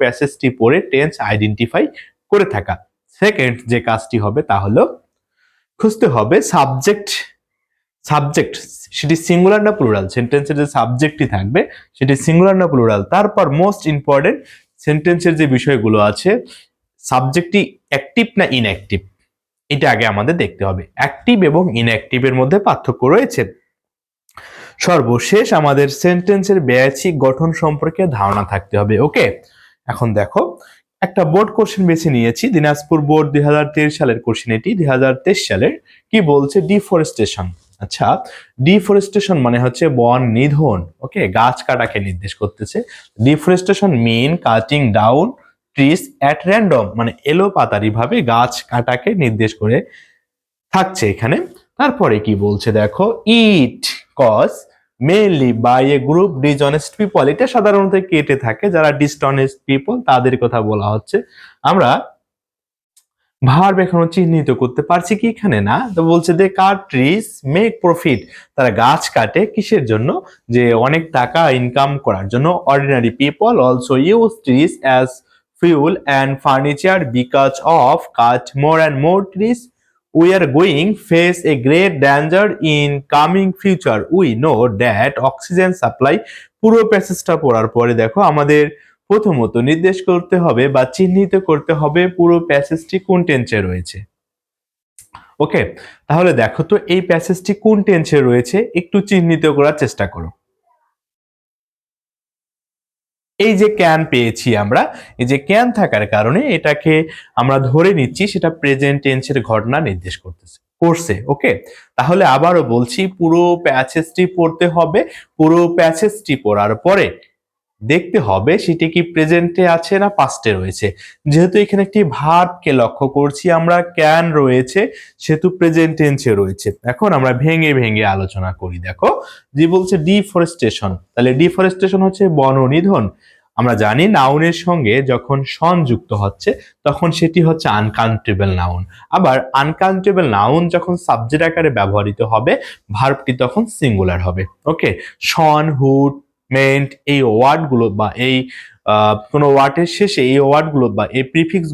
প্যাসেজটি পড়ে tense identify করে থাকা। সেকেন্ড যে কাজটি হবে তা হলো, খুঁজতে হবে সাবজেক্ট সাবজেক্ট সেটি সিঙ্গুলার না প্লুরাল সেন্টেন্সের যে সাবজেক্টটি থাকবে, সেটি সিঙ্গুলার না প্লুরাল তারপর মোস্ট ইম্পর্টেন্ট সেন্টেন্সের যে বিষয়গুলো আছে সাবজেক্টটি অ্যাক্টিভ না ইনঅ্যাক্টিভ এটা আগে আমাদের দেখতে হবে। অ্যাক্টিভ এবং ইনঅ্যাক্টিভের মধ্যে পার্থক্য রয়েছে। সর্বশেষ আমাদের সেন্টেন্সের ব্যাচিক গঠন সম্পর্কে ধারণা থাকতে হবে। ওকে এখন দেখো, একটা বোর্ড কোশ্চেন বেছে নিয়েছি, দিনাজপুর বোর্ড দুই সালের কোশ্চেন এটি দু হাজার তেইশ সালের কি বলছে ডিফরেস্টেশন আচ্ছা ডিফরেস্টেশন মানে হচ্ছে বন নিধন ওকে গাছ কাটাকে নির্দেশ করতেছে। Deforestation mean cutting down trees at random মানে এলো পাতারি ভাবে গাছ কাটাকে নির্দেশ করে থাকছে এখানে। তারপরে কি বলছে দেখো it cause mainly by a group dishonest people এটা সাধারণত কেটে থাকে, যারা ডিসঅনেস্ট পিপল তাদের কথা বলা হচ্ছে। আমরা ভার্ব এখনও চিহ্নিত করতে পারছি কি এখানে না? তো বলছে they cut trees make profit তারা গাছ কাটে কিসের জন্য? যে অনেক টাকা ইনকাম করার জন্য। Ordinary people also use trees as fuel and furniture because of cut more and more trees we are going face a great danger in coming future. We know that oxygen supply পুরো প্যাসেজটা পড়ার পরে দেখো আমাদের প্রথমত নির্দেশ করতে হবে বা চিহ্নিত করতে হবে পুরো প্যাসেজটি কোন টেন্সে রয়েছে। ওকে তাহলে দেখো তো এই প্যাসেজটি কোন টেন্সে রয়েছে? একটু চিহ্নিত করার চেষ্টা করো। এই যে ক্যান পেয়েছি আমরা, এই যে ক্যান থাকার কারণে এটাকে আমরা ধরে নিচ্ছি, সেটা প্রেজেন্ট টেন্সের ঘটনা নির্দেশ করতেছে, করছে ওকে তাহলে আবারও বলছি, পুরো প্যাসেজটি পড়তে হবে, পুরো প্যাসেজটি পড়ার পরে দেখতে হবে সেটি কি প্রেজেন্টে আছে না পাস্টে রয়েছে। যেহেতু এখানে একটি ভার্বকে লক্ষ্য করছি, আমরা ক্যান রয়েছে, সেহেতু প্রেজেন্ট টেন্সে রয়েছে। এখন আমরা ভেঙে ভেঙে আলোচনা করি। দেখো, যে বলছে ডিফরেস্টেশন তাহলে ডিফরেস্টেশন হচ্ছে বননিধন আমরা জানি নাউনের সঙ্গে যখন সন যুক্ত হচ্ছে, তখন সেটি হচ্ছে আনকাউন্টেবল নাউন আবার আনকাউন্টেবল নাউন যখন সাবজেক্ট আকারে ব্যবহৃত হবে ভার্বটি তখন সিঙ্গুলার হবে। ওকে সন হুড মেন্ট এই ওয়ার্ডগুলো বা এই কোনো ওয়ার্ডের শেষে এই ওয়ার্ডগুলো বা এই প্রিফিক্স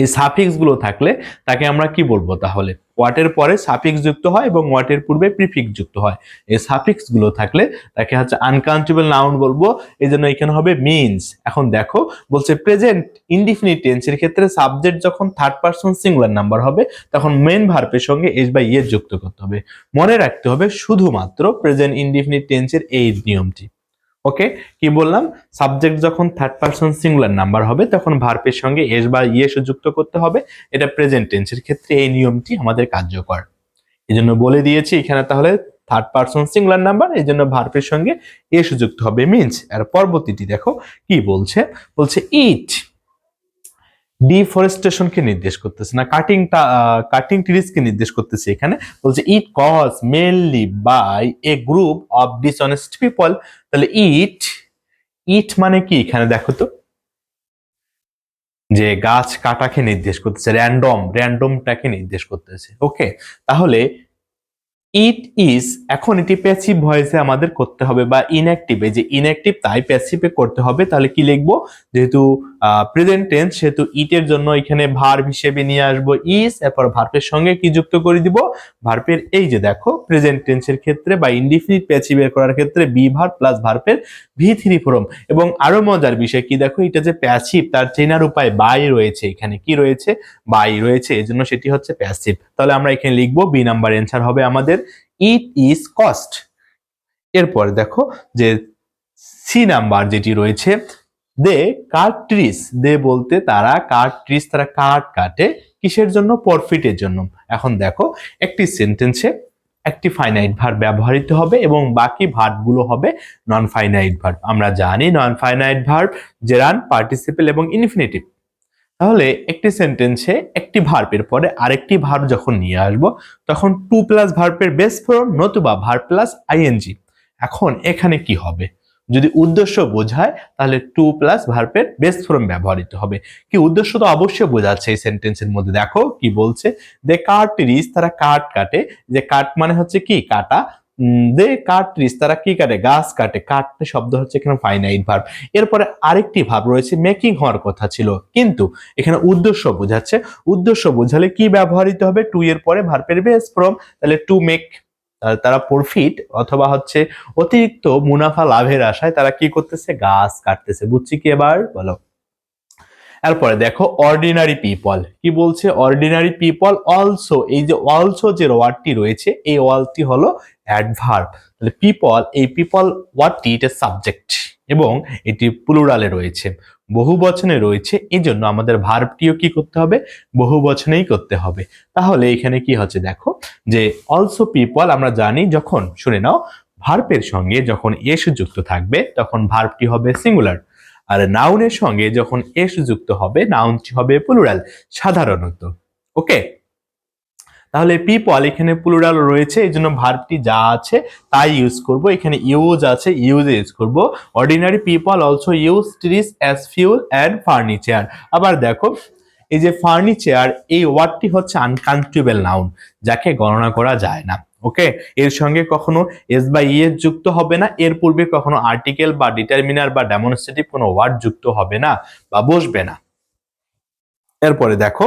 এই সাফিক্সগুলো থাকলে তাকে আমরা কি বলব তাহলে? ওয়াটের পরে সাফিক্স যুক্ত হয় এবং ওয়াটের পূর্বে প্রিফিক্স যুক্ত হয়। এই সাফিক্সগুলো থাকলে তাকে হচ্ছে আনকাউন্টেবল নাউন বলব। এই জন্য এখানে হবে মিনস এখন দেখো, বলছে প্রেজেন্ট ইনডিফিনিট টেন্সের ক্ষেত্রে সাবজেক্ট যখন থার্ড পারসন সিঙ্গুলার নাম্বার হবে, তখন মেন ভার্বের সঙ্গে এস বা ইয়ে যুক্ত করতে হবে। মনে রাখতে হবে শুধুমাত্র প্রেজেন্ট ইনডিফিনিট টেন্সের এই নিয়মটি। ওকে কি বললাম? সাবজেক্ট যখন থার্ড পারসন সিঙ্গুলার নাম্বার হবে, তখন ভার্বের সঙ্গে এস বা ইয়েস যুক্ত করতে হবে। এটা প্রেজেন্ট টেন্সের ক্ষেত্রে এই নিয়মটি আমাদের কার্যকর। এই জন্য বলে দিয়েছি এখানে তাহলে থার্ড পারসন সিঙ্গুলার নাম্বার এই জন্য ভার্বের সঙ্গে এস যুক্ত হবে মিনস আর পরবর্তীটি দেখো কি বলছে? বলছে ইট ডিফরেস্টেশনকে নির্দেশ করতেছে। না কাটিংটা কাটিং ট্রিজকে নির্দেশ করতেছে এখানে। বলছে it cause mainly by a group of dishonest people তাহলে ইট ইট মানে কি? এখানে দেখো তো। যে গাছ কাটাকে নির্দেশ করতেছে র্যান্ডম র্যান্ডমটাকে নির্দেশ করতেছে। ওকে তাহলে ইট ইজ, এখন এটি প্যাসিভ ভয়েসে আমাদের করতে হবে বা ইনঅ্যাক্টিভে যে ইনঅ্যাক্টিভ তাই প্যাসিভে করতে হবে। তাহলে কি লিখব? যেহেতু প্রেজেন্ট টেন্স সেহেতু ইটের জন্য এখানে ভার্ব হিসেবে নিয়ে আসব ইজ এরপর ভার্বের সঙ্গে কি যুক্ত করে দিব? ভার্বের এই যে দেখো প্রেজেন্ট টেন্সের ক্ষেত্রে বা ইনডিফিনিট প্যাসিভ করার ক্ষেত্রে বি ভার্ব প্লাস ভার্বের ভি থ্রি ফর্ম এবং আরও মজার বিষয় কি, দেখো এটা যে প্যাসিভ তার চেনার উপায় বাই রয়েছে। এখানে কি রয়েছে? বাই রয়েছে, এজন্য সেটি হচ্ছে প্যাসিভ তাহলে আমরা এখানে লিখব বি নাম্বার অ্যান্সার হবে আমাদের ইট ইজ কস্ট এরপর দেখো যে সি নাম্বার যেটি রয়েছে, দে কাট ট্রিস দে বলতে তারা কাট ট্রিস তারা কাঠ কাটে কিসের জন্য? প্রফিটের জন্য। এখন দেখো, একটি সেন্টেন্সে একটি ফাইনাইট ভার্ব ব্যবহৃত হবে এবং বাকি ভার্বগুলো হবে নন ফাইনাইট ভার্ব আমরা জানি non finite verb gerund participle এবং ইনফিনিটিভ তাহলে একটি সেন্টেন্সে একটি ভার্বের পরে আরেকটি ভার্ব যখন নিয়ে আসব, তখন টু প্লাস ভার্বের বেস ফর্ম নতুবা ভার্ব প্লাস আইএনজি এখন এখানে কি হবে? যদি উদ্দেশ্য বোঝায়, তাহলে টু প্লাস ভার্পের বেস ফর্ম ব্যবহৃত হবে। কি উদ্দেশ্য তো অবশ্যই বোঝাচ্ছে এই সেন্টেন্সের মধ্যে। দেখো কি বলছে দে কাট রিস তারা কাট কাটে। যে কাট মানে হচ্ছে কি? কাটা। দে কাট ট্রিজ তারা কি কাটে? গাছ কাটে। কাটতে শব্দ হচ্ছে এখানে ফাইনাইট ভার্ব এরপরে আরেকটি ভাব রয়েছে মেকিং হওয়ার কথা ছিল। কিন্তু এখানে উদ্দেশ্য বোঝাচ্ছে। উদ্দেশ্য বোঝালে কি ব্যবহৃত হবে? টু এর পরে ভার্বের বেস ফ্রম তাহলে টু মেক তারা প্রফিট অথবা হচ্ছে অতিরিক্ত মুনাফা লাভের আশায় তারা কি করতেছে? গাছ কাটতেছে। বুঝছি কি এবার? বলো। এরপরে দেখো অর্ডিনারি পিপল কি বলছে? অর্ডিনারি পিপল অলসো এই যে অলসো যে ওয়ার্ডটি রয়েছে, এই ওয়ার্ডটি হলো অ্যাডভার্ব তাহলে পিপল এই পিপল ওয়ার্ডটি এটা সাবজেক্ট এবং এটি প্লুরালে রয়েছে। বহু বচনে রয়েছে এই জন্য আমাদের ভার্বটিও কি করতে হবে? বহু বচনেই করতে হবে। তাহলে এখানে কি হচ্ছে দেখো, যে অলসো পিপল আমরা জানি যখন, শুনে নাও ভার্পের সঙ্গে যখন এস যুক্ত থাকবে, তখন ভার্বটি হবে সিঙ্গুলার আর নাউনের সঙ্গে যখন এস যুক্ত হবে নাউনটি হবে প্লুরাল সাধারণত। ওকে তাহলে পিপল এখানে প্লুরাল রয়েছে, এই জন্য ভার্বটি যা আছে তাই ইউজ করব। এখানে ইউজ আছে ইউজ ইউজ করব। Ordinary people also use trees as fuel and furniture আবার দেখো, এই যে ফার্নিচার এই ওয়ার্ডটি হচ্ছে আনকাউন্টেবল নাউন যাকে গণনা করা যায় না। ওকে এর সঙ্গে কখনো এস বা ই এস যুক্ত হবে না, এর পূর্বে কখনো আর্টিকেল বা ডিটারমিনার বা ডেমনস্ট্রেটিভ কোনো ওয়ার্ড যুক্ত হবে না বা বসবে না। এরপরে দেখো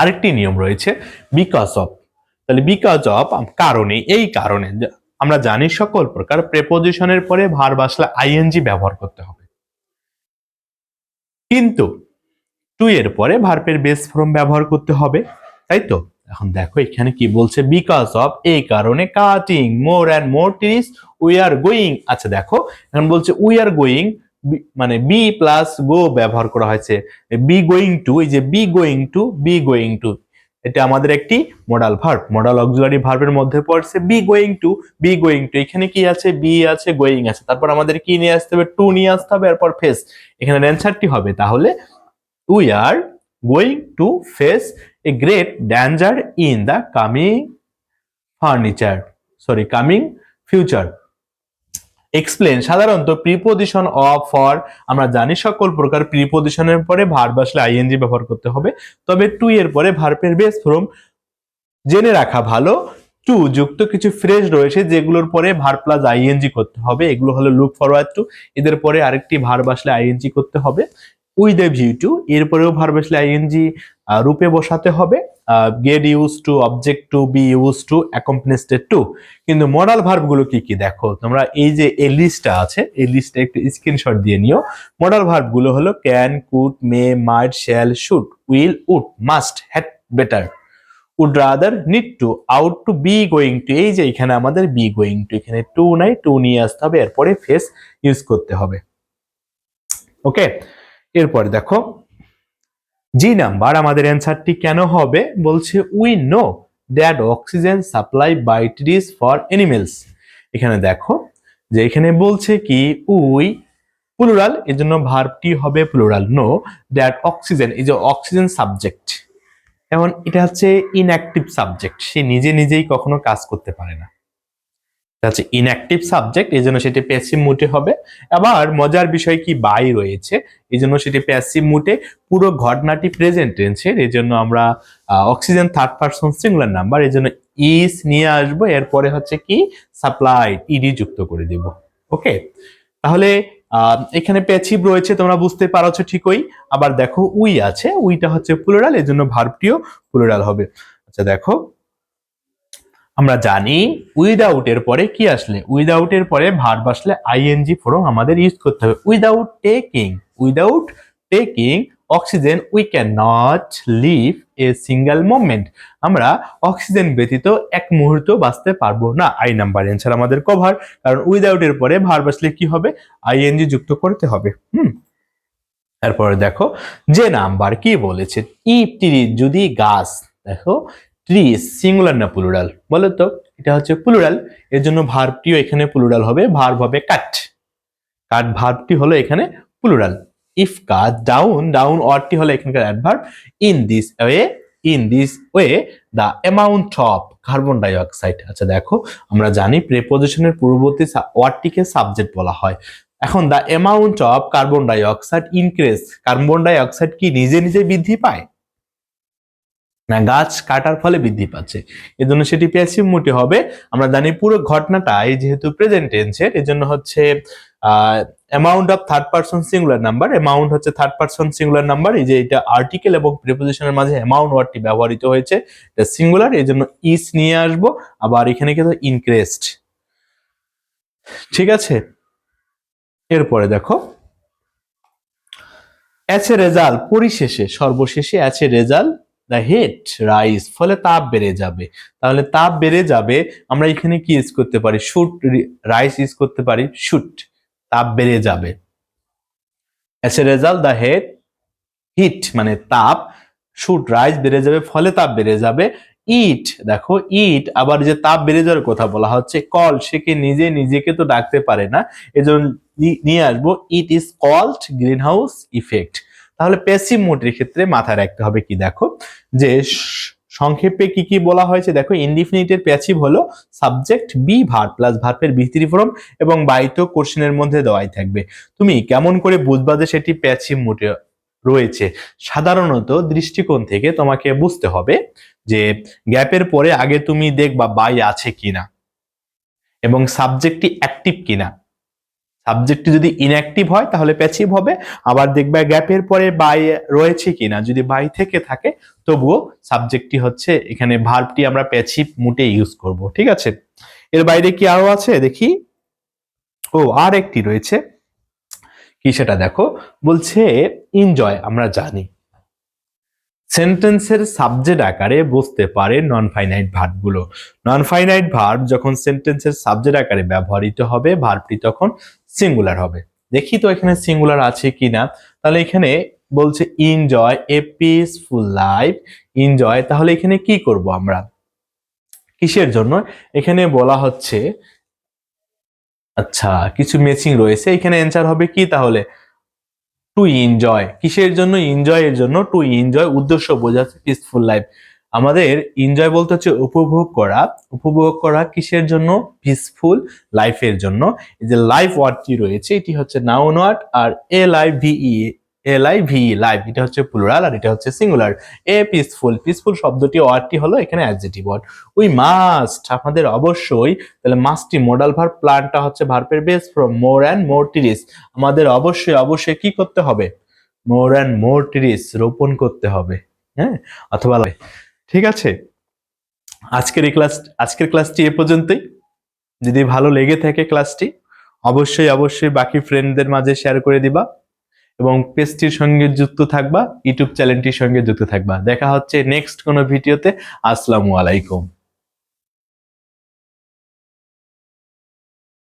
আরেকটি নিয়ম রয়েছে বিকজ অফ তাহলে বিকজ অফ কারণে, এই কারণে আমরা জানি সকল প্রকার প্রেপোজিশনের পরে ভার বাসলে আইএনজি ব্যবহার করতে হবে। কিন্তু টু এর পরে ভার্বের বেস ফর্ম ব্যবহার করতে হবে, তাই তো? এখন দেখো এখানে কি বলছে বিকজ অফ এই কারণে cutting more and more trees we are going আচ্ছা দেখো, এখন বলছে উই আর গোয়িং মানে বি প্লাস গো ব্যবহার করা হয়েছে। বি গোয়িং টু এই যে be going to be going to এটা আমাদের একটি মডাল ভার্ব মডাল অক্সিলারি ভার্বের মধ্যে পড়ছে be going to be going to এখানে কি আছে? বি আছে গোয়িং আছে। তারপর আমাদের কি নিয়ে আসতে হবে? টু নিয়ে আসতে হবে, এরপর ফেস এখানে অ্যান্সারটি হবে, তাহলে we are going to face a great danger in the coming furniture sorry coming future explain সাধারণত প্রিপোজিশন অফ ফর আমরা জানি সকল প্রকার প্রিপোজিশনের পরে ভার্ব আসলে আইএনজি ব্যবহার করতে হবে। তবে টু এর পরে ভার্বের বেস ফর্ম জেনে রাখা ভালো। টু যুক্ত কিছু ফ্রেজ রয়েছে যেগুলোর পরে ভার প্লাস আইএনজি করতে হবে। এগুলো হলো লুক ফরওয়ার্ড টু এদের পরে আরেকটি ভার্ব আসলে আইএনজি করতে হবে। উইথ এ ভিউ টু, এরপরেও ভার্ব আসলে আইএনজি রূপে বসাতে হবে get use to object to be use to accustomed to কিন্তু মডাল ভার্বগুলো কি কি? দেখো, তোমরা এই যে এই লিস্টটা আছে, এই লিস্টটা একটু স্ক্রিনশট দিয়ে নিও। মডাল ভার্বগুলো হলো can could may might shall should will would must had better would rather need to ought to be going to এই যে এখানে আমাদের বি গোয়িং টু এখানে টু নাই টু নিয়ে আসতে হবে, এরপরে ফেস ইউজ করতে হবে। ওকে এরপরে দেখো জি নাম্বার আমাদের অ্যান্সারটি কেন হবে? বলছে we know that oxygen supply by trees for animals এখানে দেখো, যে এখানে বলছে কি উই প্লুরাল এর জন্য ভার্বটি হবে প্লুরাল নো দ্যাট অক্সিজেন যে অক্সিজেন সাবজেক্ট এখন এটা হচ্ছে ইনঅ্যাক্টিভ সাবজেক্ট সে নিজে নিজেই কখনো কাজ করতে পারে না। হচ্ছে ইনঅ্যাক্টিভ সাবজেক্ট এই জন্য সেটি প্যাসিভ মুটে হবে। আবার মজার বিষয় কি? বাই রয়েছে। এই জন্য সেটি প্যাসিভ মুটে পুরো ঘটনাটি প্রেজেন্ট টেন্সের এই জন্য আমরা oxygen third person singular number এই জন্য ইস নিয়ে আসব। এরপরে হচ্ছে কি? সাপ্লাই ইডি যুক্ত করে দিব। ওকে তাহলে এখানে প্যাসিভ রয়েছে, তোমরা বুঝতে পারছ ঠিকই। আবার দেখো, উই আছে। উইটা হচ্ছে প্লুরাল এই জন্য ভার্বটিও প্লুরাল হবে। আচ্ছা দেখো। আমরা জানি উইদাউট এর পরে কি আসলে? উইদাউট এর পরে ভার্ব আসলে আইএনজি ফর্ম আমাদের ইউজ করতে হবে। Without taking without taking oxygen we can not live a single moment আমরা অক্সিজেন ব্যতীত এক মুহূর্ত বাঁচতে পারব না। আই নাম্বার অ্যান্সার আমাদের কভার কারণ উইদাউট এর পরে ভার্ব আসলে কি হবে? আইএনজি যুক্ত করতে হবে। হুম? তারপরে দেখো, যে নাম্বার কি বলেছে? ইপটিরি যদি গাছ দেখো ট্রি সিঙ্গুলার না প্লুরাল বলো তো? এটা হচ্ছে প্লুরাল এর জন্য ভার্বটিও এখানে প্লুরাল হবে ভার্ব হবে কাট কাট ভার্বটি হলো এখানে plural if cut down down অরটি হলো এখানকার adverb in this way in this way the amount of carbon dioxide আচ্ছা দেখো, আমরা জানি প্রেপোজিশনের পূর্ববর্তী ওয়ার্ডটিকে সাবজেক্ট বলা হয়। এখন the amount of carbon dioxide increase carbon dioxide কি নিজে নিজে বৃদ্ধি পায়? না, গাছ কাটার ফলে বৃদ্ধি পাচ্ছে। এই জন্য সেটি প্যাসিভ মোটে হবে। আমরা জানি পুরো ঘটনাটা, এই যেহেতু প্রেজেন্ট টেন্সের এই জন্য হচ্ছে amount of third person singular number amount হচ্ছে থার্ড পারসন সিঙ্গুলার নাম্বার এই যে এটা আর্টিকেল এবং প্রিপোজিশনের মাঝে অ্যামাউন্ট ওয়ার্ডটি ব্যবহৃত হয়েছে, এটা সিঙ্গুলার এই জন্য ইস নিয়ে আসব, আবার এখানে কিন্তু ইনক্রেস্ট ঠিক আছে? এরপরে দেখো। অ্যাচ এ রেজাল্ট পরিশেষে, সর্বশেষে as a result the heat rise ফলে তাপ বেড়ে যাবে। তাহলে তাপ বেড়ে যাবে, আমরা এখানে কি ইউজ করতে পারি? শুট রাইস ইউজ করতে পারি। শুট তাপ বেড়ে যাবে। As a result the heat heat মানে তাপ শুট রাইস বেড়ে যাবে, ফলে তাপ বেড়ে যাবে। ইট দেখো ইট আবার যে তাপ বেড়ে যাওয়ার কথা বলা হচ্ছে কল সে কি নিজে, নিজেকে তো ডাকতে পারে না। এজন্য নিয়ে আসব it is called greenhouse effect তাহলে প্যাসিভ মোডের ক্ষেত্রে মাথায় রাখতে হবে কি দেখো? যে সংক্ষেপে কি কি বলা হয়েছে? দেখো ইনডিফিনিটের প্যাসিভ হলো সাবজেক্ট বি ভার প্লাস ভার্বের ভিত্তি ফর্ম এবং বাইত কোশ্চেনের মধ্যে দেওয়াই থাকবে। তুমি কেমন করে বুঝবা যে সেটি প্যাসিভ মোডে রয়েছে? সাধারণত দৃষ্টিকোণ থেকে তোমাকে বুঝতে হবে যে গ্যাপের পরে আগে তুমি দেখবা বাই আছে কিনা এবং সাবজেক্টটি অ্যাক্টিভ কিনা। সাবজেক্টটি যদি ইনঅ্যাক্টিভ হয়, তাহলে প্যাসিভ হবে। আবার দেখবে গ্যাপের পরে বাই রয়েছে কিনা, যদি বাই থেকে থাকে, তবুও সাবজেক্টটি হচ্ছে এখানে ভার্বটি আমরা প্যাসিভ মুটে ইউজ করব, ঠিক আছে? এর বাইরে কি আরও আছে? দেখি। ও আর একটি রয়েছে। কি সেটা দেখো? বলছে এনজয় আমরা জানি। সেন্টেন্সের সাবজেক্ট আকারে বসতে পারে নন ফাইনাইট ভার্বগুলো নন ফাইনাইট ভার্ব যখন সেন্টেন্সের সাবজেক্ট আকারে ব্যবহৃত হবে ভার্বটি তখন সিঙ্গুলার হবে। দেখি তো এখানে সিঙ্গুলার আছে কি না তাহলে এখানে বলছে enjoy a peaceful life enjoy তাহলে এখানে কি করব আমরা? কিসের জন্য? এখানে বলা হচ্ছে আচ্ছা কিছু ম্যাচিং রয়েছে। এখানে অ্যান্সার হবে কি তাহলে? টু এনজয় কিসের জন্য? এনজয় এর জন্য টু এনজয় উদ্দেশ্য বোঝাচ্ছে পিসফুল লাইফ আমাদের এনজয় বলতে হচ্ছে উপভোগ করা। উপভোগ করা কিসের জন্য? পিসফুল লাইফের জন্য। এই যে লাইফ ওয়ার্ডটি রয়েছে, এটি হচ্ছে noun word R L I V E L I V live এটা হচ্ছে প্লুরাল আর এটা হচ্ছে সিঙ্গুলার এ পিসফুল পিসফুল শব্দটি ওয়ার্ডটি হলো এখানে অ্যাডজেটিভ ওয়ার্ড উই মাস্ট আমাদের অবশ্যই, তাহলে মাস্টটি মোডাল ভার্ব প্ল্যানটা হচ্ছে ভার্বের base from more and more টিরিস আমাদের অবশ্যই অবশ্যই কি করতে হবে? মোর অ্যান্ড মোর টিরিস রোপণ করতে হবে হ্যাঁ? অথবা ঠিক আছে? আজকের এই ক্লাস আজকের ক্লাসটি এ পর্যন্তই। যদি ভালো লেগে থাকে ক্লাসটি অবশ্যই অবশ্যই বাকি ফ্রেন্ডদের মাঝে শেয়ার করে দিবা। এবং পেজটির সঙ্গে যুক্ত থাকবা, ইউটিউব চ্যানেলটির সঙ্গে যুক্ত থাকবা। দেখা হচ্ছে নেক্সট কোনো ভিডিওতে। আসসালামু আলাইকুম।